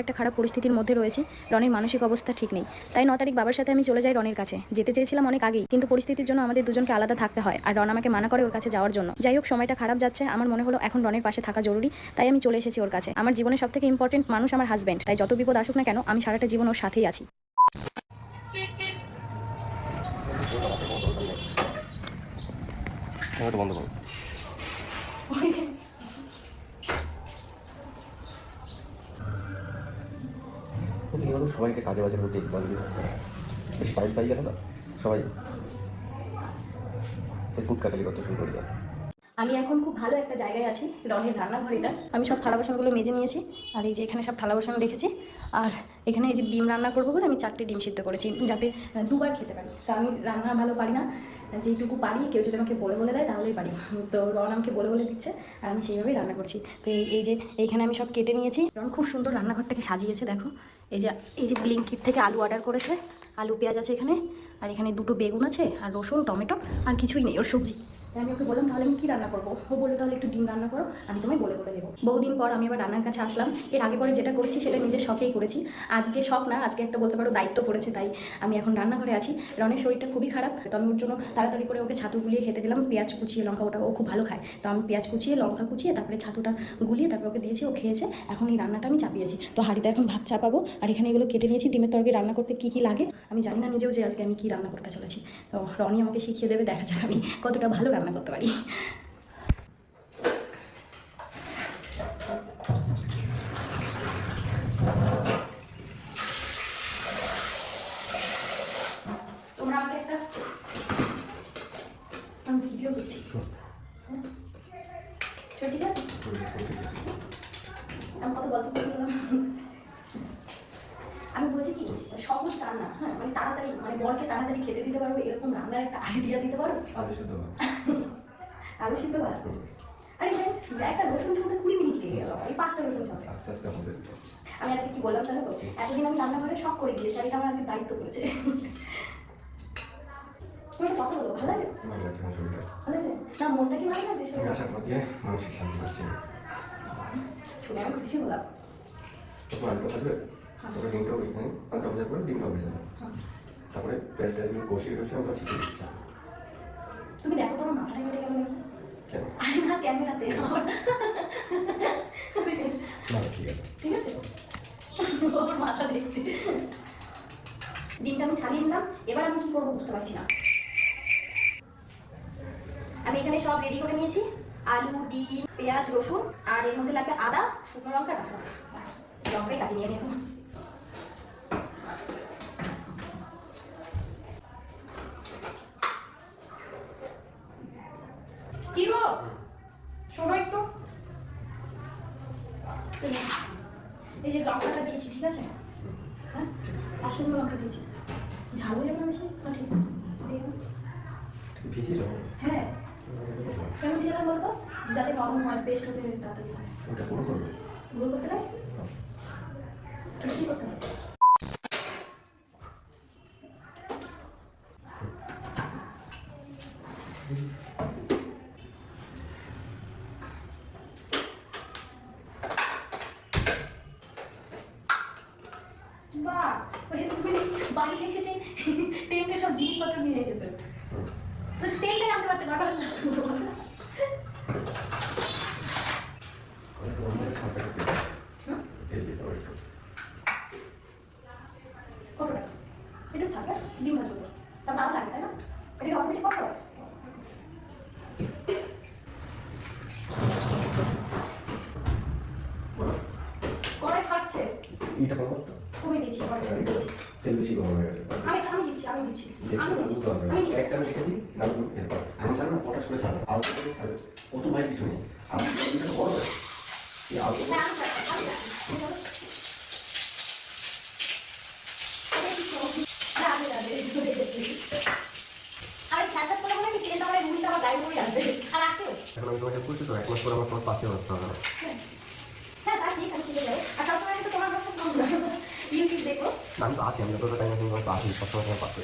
একটা খারাপ পরিস্থিতির মধ্যে রয়েছে, রনের মানসিক অবস্থা ঠিক নেই। তাই ন তারিখ বাবার সাথে আমি চলে যাই রনের কাছে। যেতে চেয়েছিলাম অনেক আগেই, কিন্তু পরিস্থিতির জন্য আমাদের দুজনকে আলাদা থাকতে হয়, আর রন আমাকে মানা করে ওর কাছে যাওয়ার জন্য। যাই হোক, সময়টা খারাপ যাচ্ছে, আমার মনে হলো এখন রনের পাশে থাকা জরুরি, তাই আমি চলে এসেছি ওর কাছে। আমার জীবনের সব থেকে ইম্পর্টেন্ট মানুষ আমার হাজব্যান্ড তাই যত বিপদ আসুক না কেন, আমি সারাটা জীবন ওর সাথেই আছি। বন্ধ বলতো সবাইকে কাজে বাজের মধ্যে ইনভলভই টাইম পাই গেল না সবাই কুটকাচালি করতে শুরু করে। আমি এখন খুব ভালো একটা জায়গায় আছি রনের রান্নাঘর এটা। আমি সব থালা বাসনগুলো মেজে নিয়েছি, আর এই যে এখানে সব থালা বাসন রেখেছি, আর এখানে এই যে ডিম রান্না করব বলে আমি চারটে ডিম সিদ্ধ করেছি, যাতে দুবার খেতে পারি। তা আমি রান্না ভালো পারি না। যেটুকু পারি, কেউ যদি আমাকে বলে বলে দেয়, তাহলেই পারি। তো রন আমাকে বলে বলে দিচ্ছে, আর আমি সেইভাবেই রান্না করছি। তো এই যে এইখানে আমি সব কেটে নিয়েছি। রন খুব সুন্দর রান্নাঘরটাকে সাজিয়েছে, দেখো। এই যে এই যে ব্লিঙ্কিট থেকে আলু অর্ডার করেছে, আলু পেঁয়াজ আছে এখানে, আর এখানে দুটো বেগুন আছে, আর রসুন, টমেটো, আর কিছুই নেই, ওর সবজি। আমি ওকে বললাম, তাহলে আমি কী রান্না করব? ও বলল, তাহলে একটু ডিম রান্না করো, আমি তোমায় বলে বলে দেবো। বহুদিন পর আমি আবার রান্নার কাছে আসলাম। এর আগে পরে যেটা করেছি, সেটা নিজের শখেই করেছি। আজকে শখ না, আজকে একটা বলতে পারো দায়িত্ব পড়েছে, তাই আমি এখন রান্নাঘরে আছি। রনের শরীরটা খুবই খারাপ, তো আমি ওর জন্য তাড়াতাড়ি করে ওকে ছাতু গুলিয়ে খেতে দিলাম। পেঁয়াজ কুচিয়ে লঙ্কা ওটা ও খুব ভালো খায়। তো আমি পেঁয়াজ কুচিয়ে, লঙ্কা কুচিয়ে, তারপরে ছাতুটা গুলিয়ে তারপরে ওকে দিয়েছি, ও খেয়েছে। এখন এই রান্নাটা আমি চাপিয়েছি। তো হাঁড়িতে এখন ভাত চাপাবো। আর এখানে এগুলো কেটে নিয়েছি, ডিমের তরকারি রান্না করতে কী কী লাগে, আমি জানি না নিজেও যে আজকে আমি কী রান্না করতে চলেছি। তো রনি আমাকে শিখিয়ে দেবে, দেখা যাক আমি কতটা ভালো রান্না করতে পারি আমি বলছি কি সহজ রান্না হ্যাঁ মানে তাড়াতাড়ি মানে বরকে তাড়াতাড়ি খেতে দিতে পারব এরকম রান্নার একটা আইডিয়া দিতে পারো আলু সিদ্ধ আরে ভাই একটা রসুন ছুঁতে কুড়ি মিনিট লেগে গেল এই পাঁচটা রসুন ছুঁতে আস্তে আস্তে আমাদের আমি আজকে কি বললাম জানো তো? এতদিন আমি রান্নাঘরে সব করে দিয়েছি আর এটা আমার আজকে দায়িত্ব করেছে তুমি একটা কথা বলো ভালো আছে? ভালো লাগছে ভালো আছে? না মনটা কি ভালো মানসিক শান্তি পাচ্ছি। শুনে আমি খুশি হলাম। আলুটা ভাজবে তারপরে ডিমটাও এখানে আলুটা ভাজার পরে ডিমটাও ভেজে দেবে তারপরে পেঁয়াজটা কষিয়ে কষিয়ে আমরা ছিটিয়ে দিচ্ছি। তুমি দেখো তোমার মাথাটা কেটে গেল নাকি? আরে না ক্যামেরাতে। না ঠিক আছে। ঠিক আছে? ওর মাথা দেখছি। ডিমটা আমি ছাড়িয়ে নিলাম। এবার আমি কি করব বুঝতে পারছি না। আমি এখানে সব রেডি করে নিয়েছি। আলু ডিম পেঁয়াজ রসুন আর এর মধ্যে লাগবে আদা শুকনো লঙ্কা কাঁচা লঙ্কা লঙ্কাই কাটি নিয়ে এখন শোনো একটু। এই যে লঙ্কাটা দিয়েছি ঠিক আছে? হ্যাঁ? আর শুকনো লঙ্কা দিয়েছি। ঝাল হয়ে যাবে না বেশি না ঠিক দিয়ে দাও। ভিজিয়ে যাব হ্যাঁ। কেন ভিজালাম বলতো? যাতে নরম হয় পেস্ট হতে তাড়াতাড়ি হয়। ওটা পুরো করবে? ভুল করতে হয়। কি করতে হয় বাহ ওই যে তুমি বাড়ি থেকে যে টেন্টের সব জিনিসপত্র নিয়ে এসেছ তো টেন্টে আনতে পারতে ব্যাপার না আমি আমি দিচ্ছি জানো না পটাশ করে। ছাড়বে আলু করে ছাড়বে কত ভাই কিছু নেই। আমি বড় এই আলু করে হ্যাঁ, আমি যাচ্ছি, আমি যাচ্ছি। আমি যাচ্ছি। আরে কি করবি? রাধে রাধে। আরে ছাড়তে পারব না কি তেলটা আমার মুড়িটা আমার গায়ে মুড়ি আসবে আর আসেও এখন আমি তোমাকে বলছি তো, এক মাস পরে আমার তোমার পাশে বসতে হবে আমি তো আছি, আমি যতটা টাইম আছে তোমার তোমার আসতে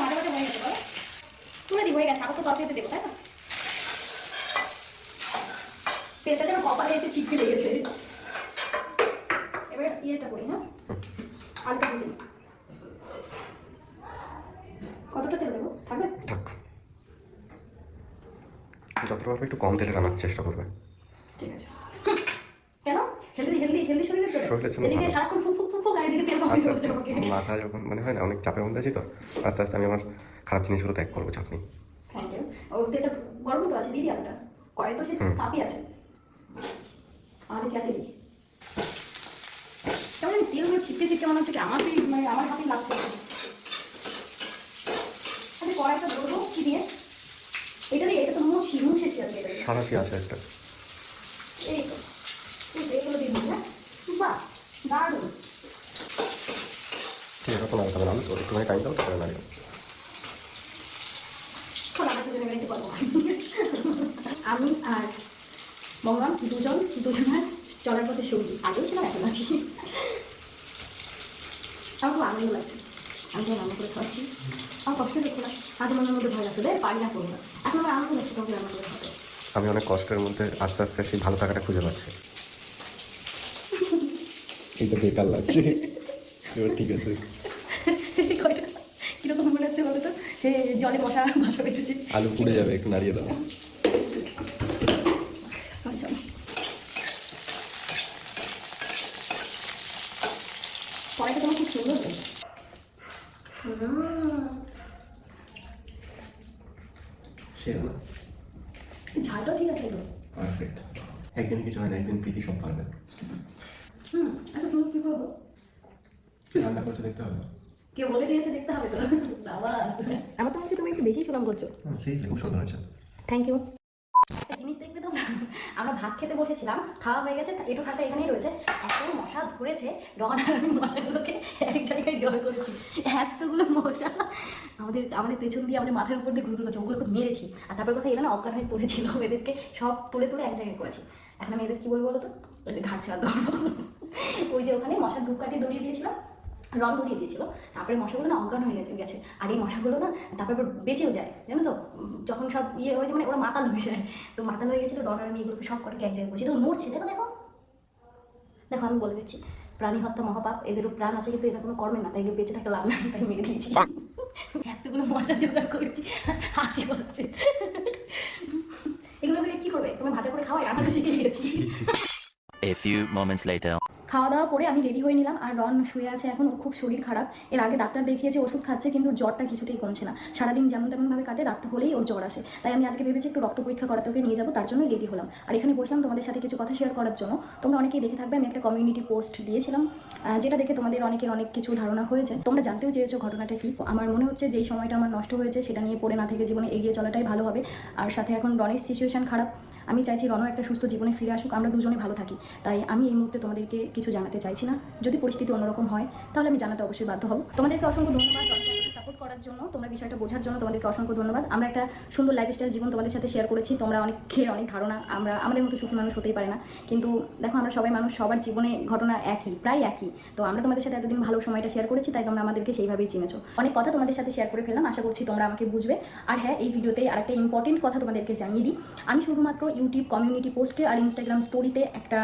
মাঝে মাঝে হয়ে গেছে তুলে তো তরকারিতে দেবো তাই কপালে এসে লেগেছে। এবার ইয়েটা করি হ্যাঁ? আলুটা ভেজে নিই। কতটা তেল দেবো? থাকবে? থাক। যতটা পারবে একটু কম তেলে রান্নার চেষ্টা করবে। ঠিক আছে। কেন? হেলদি হেলদি হেলদি শরীরের জন্য। শরীরের জন্য এদিকে সারাক্ষণ ফুক ফুক ফুক ফুক আর তেল কমাতে আস্তে আমাকে। মাথা যখন মানে হয় না অনেক চাপের মধ্যে আছি তো। আস্তে আস্তে আমি আমার খারাপ জিনিসগুলো ত্যাগ করব চাপ নেই। থ্যাংক ইউ ও তেলটা গরম তো আছে দিদি আলুটা। কড়াই তো সে তাপই আছে। আমাদের কেমন তেলগুলো ছিটকে ছিটকে মনে হচ্ছে কি আমার মানে আমার হাতেই লাগছে। আচ্ছা কড়াইটা ধরবো কি দিয়ে? এটা দিয়ে এটা তো মুছি মুছেছি আজকে এটা সারাশি আছে একটা। এই তো এগুলো দিয়ে দিই হ্যাঁ? বাহ দারুণ। ঠিক আছে তো নাড়াতে আমি একটুখানি টাইম দাও তারপরে আর মঙ্গল দুজন দুজনের চলার পথে সঙ্গী আগেও ছিলাম এখন আছি। আমার খুব আনন্দ লাগছে আমি যখন রান্না করে খাওয়াচ্ছি। আমার কষ্ট দেখছে না। আগে মনের মধ্যে ভয় লাগতো রে পারি না করব না। এখন আমার আনন্দ লাগছে তোকে রান্না করে খাওয়াতে। আমি অনেক কষ্টের মধ্যে আস্তে আস্তে সেই ভালো থাকাটা খুঁজে পাচ্ছি। এইটা বেকার লাগছে। এবার ঠিক আছে। কয়টা? কীরকম মনে হচ্ছে বলো তো? সে জলে মশা মশা বেঁধেছে আলু পুড়ে যাবে একটু নাড়িয়ে দাও সরি সরি কড়াইটা তোমার খুব সুন্দর হয়েছে হুম সে না ঝালটাও ঠিক আছে পারফেক্ট। একদিন কিছু হয় না একদিন প্রীতি সব পারবে। হুম আচ্ছা তুমি কী করব? রান্না করছে দেখতে হবে? কেউ বলে দিয়েছে দেখতে হবে তো? সাবাস। আমার তো মনে হচ্ছে তুমি একটু বেশি সুনাম করছ। সেই খুব সুন্দর হয়েছে। থ্যাংক ইউ একটা জিনিস দেখবে তো আমরা ভাত খেতে বসেছিলাম, খাওয়া হয়ে গেছে এটু থাকটা এখানেই রয়েছে। এত মশা ধরেছে আর আমি মশাগুলোকে এক জায়গায় জড়ো করেছি। এতগুলো মশা। আমাদের আমাদের পেছন দিয়ে আমাদের মাথার উপর দিয়ে ঘুরঘুর করছে ওগুলোকে মেরেছি। আর তারপর কথা এরা না অজ্ঞান হয়ে পড়েছিল, এদেরকে সব তুলে তুলে এক জায়গায় করেছি। এখন আমি এদের কী বলব বলো তো? ঘাট ছেড়া ওই যে ওখানে মশার ধূপকাঠি ধরিয়ে দিয়েছিলাম। রং ধরিয়ে দিয়েছিল তারপরে মশাগুলো না অজ্ঞান হয়ে গেছে- গেছে। আর এই মশাগুলো না তারপরে বেঁচেও যায় জানো তো? যখন সব ইয়ে হয়েছে মানে ওরা মাতাল হয়ে যায়। তো মাতাল হয়ে গেছিল ডনার আমি এগুলোকে সব করে এক জায়গায় করছি তো নড়ছে দেখো দেখো। দেখো আমি বলে দিচ্ছি প্রাণী হত্যা মহাপাপ এদেরও প্রাণ আছে কিন্তু এরা কোনো কর্মে না তাই বেঁচে থাকতে লাভ না তাই মেরে দিয়েছি। এতগুলো মশা জোগাড় করেছি হাসি পাচ্ছে এগুলো কি করবে? তুমি ভাজা করে খাওয়াই রান্না শিখে গেছি। A few moments later. খাওয়া দাওয়া করে আমি রেডি হয়ে নিলাম। আর রন শুয়ে আছে এখন, ওর খুব শরীর খারাপ। এর আগে ডাক্তার দেখিয়েছে, ওষুধ খাচ্ছে, কিন্তু জ্বরটা কিছুতেই কমছে না। সারাদিন যেমন তেমনভাবে কাটে, রাত হলেই ওর জ্বর আসে। তাই আমি আজকে ভেবেছি একটু রক্ত পরীক্ষা করাতে ওকে নিয়ে যাব, তার জন্য রেডি হলাম। আর এখানে বসলাম তোমাদের সাথে কিছু কথা শেয়ার করার জন্য। তোমরা অনেকেই দেখে থাকবে, আমি একটা কমিউনিটি পোস্ট দিয়েছিলাম যেটা দেখে তোমাদের অনেকের অনেক কিছু ধারণা হয়েছে। তোমরা জানতেও চেয়েছো ঘটনাটা কি। আমার মনে হচ্ছে যেই সময়টা আমার নষ্ট হয়েছে, সেটা নিয়ে পড়ে না থেকে জীবনে এগিয়ে চলাটাই ভালো হবে। আর সাথে এখন রনের সিচুয়েশন খারাপ। আমি চাইছি রনও একটা সুস্থ জীবনে ফিরে আসুক, আমরা দুজনে ভালো থাকি। তাই আমি এই মুহূর্তে তোমাদেরকে কিছু জানাতে চাইছি না। যদি পরিস্থিতি অন্যরকম হয়, তাহলে আমি জানাতে অবশ্যই বাধ্য হব। তোমাদেরকে অসংখ্য ধন্যবাদ সাপোর্ট করার জন্য, তোমরা বিষয়টা বোঝার জন্য তোমাদেরকে অসংখ্য ধন্যবাদ। আমরা একটা সুন্দর লাইফস্টাইল জীবন তোমাদের সাথে শেয়ার করেছি। তোমরা অনেক অনেকের অনেক ধারণা, আমরা, আমাদের মতো সুখী মানুষ হতেই পারে না। কিন্তু দেখো, আমরা সবাই মানুষ, সবার জীবনে ঘটনা একই, প্রায় একই। তো আমরা তোমাদের সাথে এতদিন ভালো সময়টা শেয়ার করেছি, তাই তোমরা আমাদেরকে সেইভাবেই চিনেছো। অনেক কথা তোমাদের সাথে শেয়ার করে ফেললাম, আশা করছি তোমরা আমাকে বুঝবে। আর হ্যাঁ এই ভিডিওতে আরেকটা ইম্পর্টেন্ট কথা তোমাদেরকে জানিয়ে দিই। আমি শুধুমাত্র ইউটিউব কমিউনিটি পোস্টে আর ইনস্টাগ্রাম স্টোরিতে একটা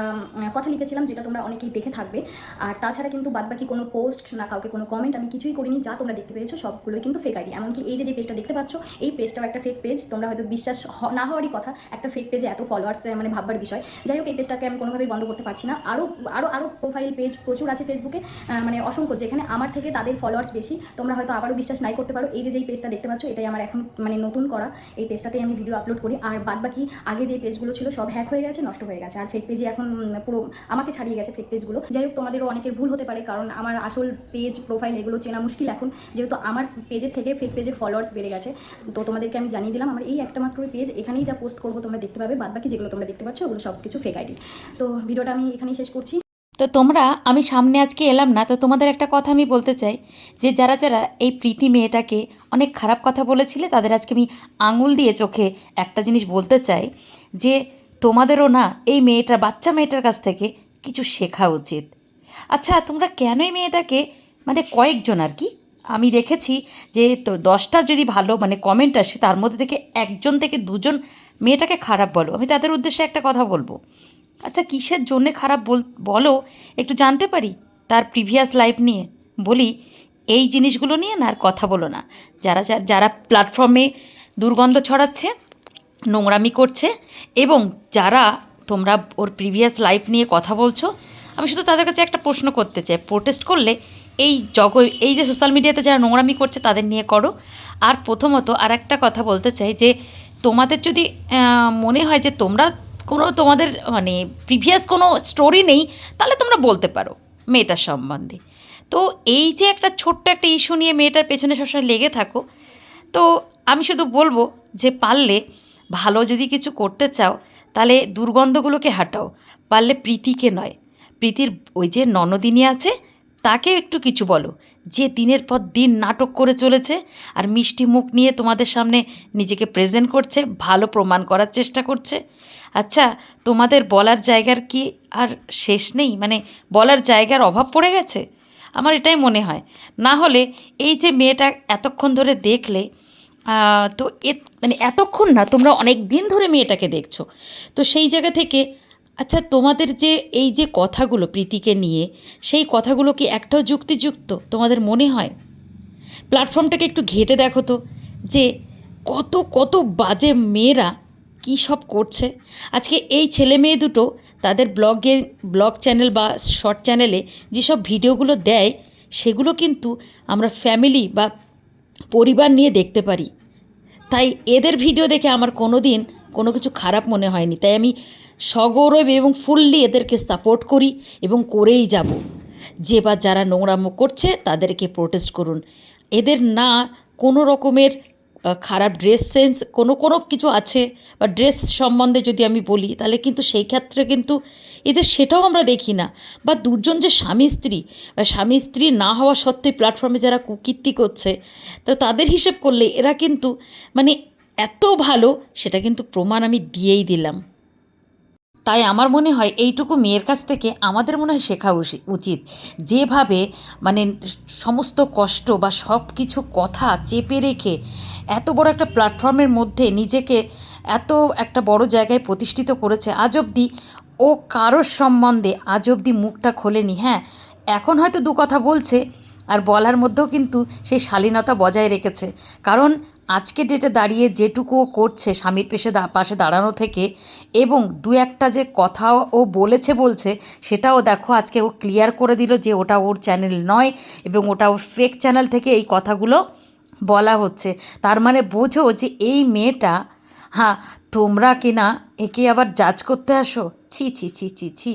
কথা লিখেছিলাম, যেটা তোমরা অনেকেই দেখে থাকবে। আর তাছাড়া কিন্তু বাদবাকি কোনো পোস্ট না, কাউকে কোনো কমেন্ট আমি কিছুই করিনি, যা তোমরা দেখতে পেয়েছ সবগুলোই কিন্তু ফেক আইডি এমনকি এই যে যে পেজটা দেখতে পাচ্ছ, এই পেজটাও একটা ফেক পেজ তোমরা হয়তো বিশ্বাস না হওয়ারই কথা, একটা ফেক পেজে এত ফলোয়ার্স মানে ভাববার বিষয়। যাই হোক, এই পেজটাকে আমি কোনোভাবেই বন্ধ করতে পারছি না। আরও আরও আরও প্রোফাইল পেজ প্রচুর আছে ফেসবুকে মানে অসংখ্য, যেখানে আমার থেকে তাদের ফলোয়ার্স বেশি। তোমরা হয়তো আবারও বিশ্বাস নাই করতে পারো। এই যে, যেই পেজটা দেখতে পাচ্ছ, এটাই আমার এখন মানে নতুন করা। এই পেজটাতে আমি ভিডিও আপলোড করি। আর বাদ বাকি আগে যে পেজগুলো ছিল, সব হ্যাক হয়ে গেছে, নষ্ট হয়ে গেছে। আর ফেক পেজে এখন পুরো আমাকে ছাড়িয়ে গেছে ফেক পেজগুলো যাই হোক, তোমাদেরও অনেকের ভুল হতে পারে, কারণ আমার আসল পেজ প্রোফাইল এগুলো চেনা মুশকিল এখন। যেহেতু আমার পেজের থেকে ফেক পেজের ফলোয়ার্স বেড়ে গেছে। তো তোমাদেরকে আমি জানিয়ে দিলাম, আমার এই একটা মাত্র পেজ এখানেই যা পোস্ট করব তোমরা দেখতে পাবে বাদ বাকি যেগুলো তোমরা দেখতে পাচ্ছ, ওগুলো সব কিছু ফেক আইডি তো ভিডিওটা আমি এখানেই শেষ করছি। তো তোমরা, আমি সামনে আজকে এলাম না, তো তোমাদের একটা কথা আমি বলতে চাই, যে যারা যারা এই প্রীতি মেয়েটাকে অনেক খারাপ কথা বলেছিলে, তাদের আজকে আমি আঙুল দিয়ে চোখে একটা জিনিস বলতে চাই, যে তোমাদেরও না এই মেয়েটার বাচ্চা মেয়েটার কাছ থেকে কিছু শেখা উচিত। আচ্ছা তোমরা কেন এই মেয়েটাকে মানে কয়েকজন আর কি আমি দেখেছি যে তো দশটা যদি ভালো মানে কমেন্ট আসে, তার মধ্যে থেকে একজন থেকে দুজন মেয়েটাকে খারাপ বলো। আমি তাদের উদ্দেশ্যে একটা কথা বলব। আচ্ছা কিসের জন্যে খারাপ বল, বলো? একটু জানতে পারি তার প্রিভিয়াস লাইফ নিয়ে। বলি, এই জিনিসগুলো নিয়ে না আর কথা বলো না। যারা যারা প্ল্যাটফর্মে দুর্গন্ধ ছড়াচ্ছে, নোংরামি করছে এবং যারা তোমরা ওর প্রিভিয়াস লাইফ নিয়ে কথা বলছো, আমি শুধু তাদের কাছে একটা প্রশ্ন করতে চাই। প্রোটেস্ট করলে এই জগ এই যে সোশ্যাল মিডিয়াতে যারা নোংরামি করছে তাদের নিয়ে করো। আর প্রথমত আর একটা কথা বলতে চাই যে, তোমাদের যদি মনে হয় যে তোমরা কোনো তোমাদের মানে প্রিভিয়াস কোনো স্টোরি নেই, তাহলে তোমরা বলতে পারো মেয়েটার সম্বন্ধে। তো এই যে একটা ছোট্ট একটা ইস্যু নিয়ে মেয়েটার পেছনে সবসময় লেগে থাকো, তো আমি শুধু বলব যে পারলে ভালো যদি কিছু করতে চাও, তাহলে দুর্গন্ধগুলোকে হাটাও। পারলে প্রীতিকে নয়, প্রীতির ওই যে ননদিনী আছে তাকে একটু কিছু বলো। যে দিনের পর দিন নাটক করে চলেছে আর মিষ্টি মুখ নিয়ে তোমাদের সামনে নিজেকে প্রেজেন্ট করছে, ভালো প্রমাণ করার চেষ্টা করছে। আচ্ছা তোমাদের বলার জায়গার কি আর শেষ নেই? মানে বলার জায়গার অভাব পড়ে গেছে? আমার এটাই মনে হয়। না হলে এই যে মেয়েটা এতক্ষণ ধরে দেখলে তো এ মানে এতক্ষণ না, তোমরা অনেক দিন ধরে মেয়েটাকে দেখছ। তো সেই জায়গা থেকে আচ্ছা তোমাদের যে এই যে কথাগুলো প্রীতিকে নিয়ে, সেই কথাগুলো কি একটাও যুক্তিযুক্ত তোমাদের মনে হয়? প্ল্যাটফর্মটাকে একটু ঘেটে দেখো তো, যে কত কত বাজে মেয়েরা কী সব করছে। আজকে এই ছেলে মেয়ে দুটো তাদের ব্লগে, ব্লগ চ্যানেল বা শর্ট চ্যানেলে যেসব ভিডিওগুলো দেয়, সেগুলো কিন্তু আমরা ফ্যামিলি বা পরিবার নিয়ে দেখতে পারি। তাই এদের ভিডিও দেখে আমার কোনো দিন কোনো কিছু খারাপ মনে হয়নি। তাই আমি সগৌরব এবং ফুললি এদেরকে সাপোর্ট করি এবং করেই যাব। যে বা যারা নোংরামো করছে তাদেরকে প্রোটেস্ট করুন। এদের না কোনো রকমের খারাপ ড্রেস সেন্স কোনো কোনো কিছু আছে বা ড্রেস সম্বন্ধে যদি আমি বলি, তাহলে কিন্তু সেই ক্ষেত্রে কিন্তু এদের সেটাও আমরা দেখি না। বা দুজন যে স্বামী স্ত্রী, বা স্বামী স্ত্রী না হওয়া সত্ত্বেও প্ল্যাটফর্মে যারা কুকীর্তি করছে, তো তাদের হিসেব করলে এরা কিন্তু মানে এত ভালো, সেটা কিন্তু প্রমাণ আমি দিয়েই দিলাম। তাই আমার মনে হয় এইটুকু মেয়ের কাছ থেকে আমাদের মনে হয় শেখা উচি- উচিত। যেভাবে মানে সমস্ত কষ্ট বা সব কিছু কথা চেপে রেখে এত বড় একটা প্ল্যাটফর্মের মধ্যে নিজেকে এত একটা বড় জায়গায় প্রতিষ্ঠিত করেছে, আজ অবধি ও কারোর সম্বন্ধে আজ অবধি মুখটা খোলেনি। হ্যাঁ এখন হয়তো দু কথা বলছে আর বলার মধ্যেও কিন্তু সেই শালীনতা বজায় রেখেছে। কারণ আজকে ডেটে দাঁড়িয়ে যেটুকু করছে স্বামীর পেশে পাশে দাঁড়ানো থেকে এবং দু একটা যে কথা ও বলেছে বলছে সেটাও দেখো আজকে ও ক্লিয়ার করে দিল যে ওটা ওর চ্যানেল নয় এবং ওটা ওর ফেক চ্যানেল থেকে এই কথাগুলো বলা হচ্ছে। তার মানে বোঝো যে এই মেয়েটা হ্যাঁ তোমরা কিনা একে আবার জাজ করতে আসো? ছি ছি ছি ছি ছি।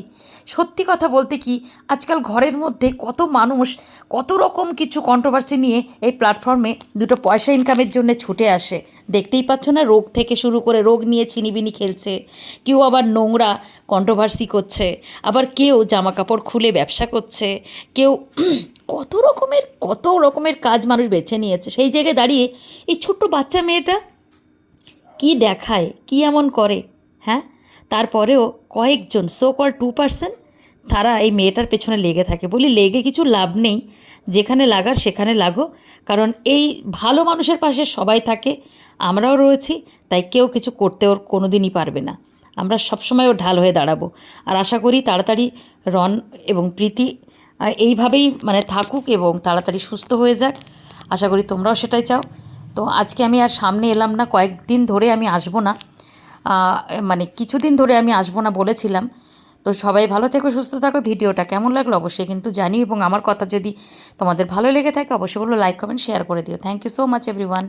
সত্যি কথা বলতে কি, আজকাল ঘরের মধ্যে কত মানুষ কত রকম কিছু কন্ট্রোভার্সি নিয়ে এই প্ল্যাটফর্মে দুটো পয়সা ইনকামের জন্য ছুটে আসে। দেখতেই পাচ্ছ না, রোগ থেকে শুরু করে রোগ নিয়ে ছিনিবিনি খেলছে। কেউ আবার নোংরা কন্ট্রোভার্সি করছে। আবার কেউ জামা কাপড় খুলে ব্যবসা করছে। কেউ কত রকমের কত রকমের কাজ মানুষ বেছে নিয়েছে। সেই জায়গায় দাঁড়িয়ে এই ছোট্ট বাচ্চা মেয়েটা কি দেখায়, কি এমন করে হ্যাঁ? তারপরেও কয়েকজন সো কল টু পার্সেন্ট তারা এই মেয়েটার পেছনে লেগে থাকে। বলি লেগে কিছু লাভ নেই, যেখানে লাগার সেখানে লাগো, কারণ এই ভালো মানুষের পাশে সবাই থাকে, আমরাও রয়েছি, তাই কেউ কিছু করতে ওর কোনো দিনই পারবে না। আমরা সবসময় ও ঢাল হয়ে দাঁড়াবো। আর আশা করি তাড়াতাড়ি রন এবং প্রীতি এইভাবেই মানে থাকুক এবং তাড়াতাড়ি সুস্থ হয়ে যাক। আশা করি তোমরাও সেটাই চাও। তো আজকে আমি আর সামনে এলাম না, কয়েকদিন ধরে আমি আসব না। মানে কিছুদিন ধরে আমি আসব না বলেছিলাম। তো সবাই ভালো থেকো, সুস্থ থাকো। ভিডিওটা কেমন লাগল অবশ্যই কিন্তু জানি এবং আমার কথা যদি তোমাদের ভালো লেগে থাকে অবশ্যই বলো লাইক কমেন্ট শেয়ার করে দিও। Thank you so much everyone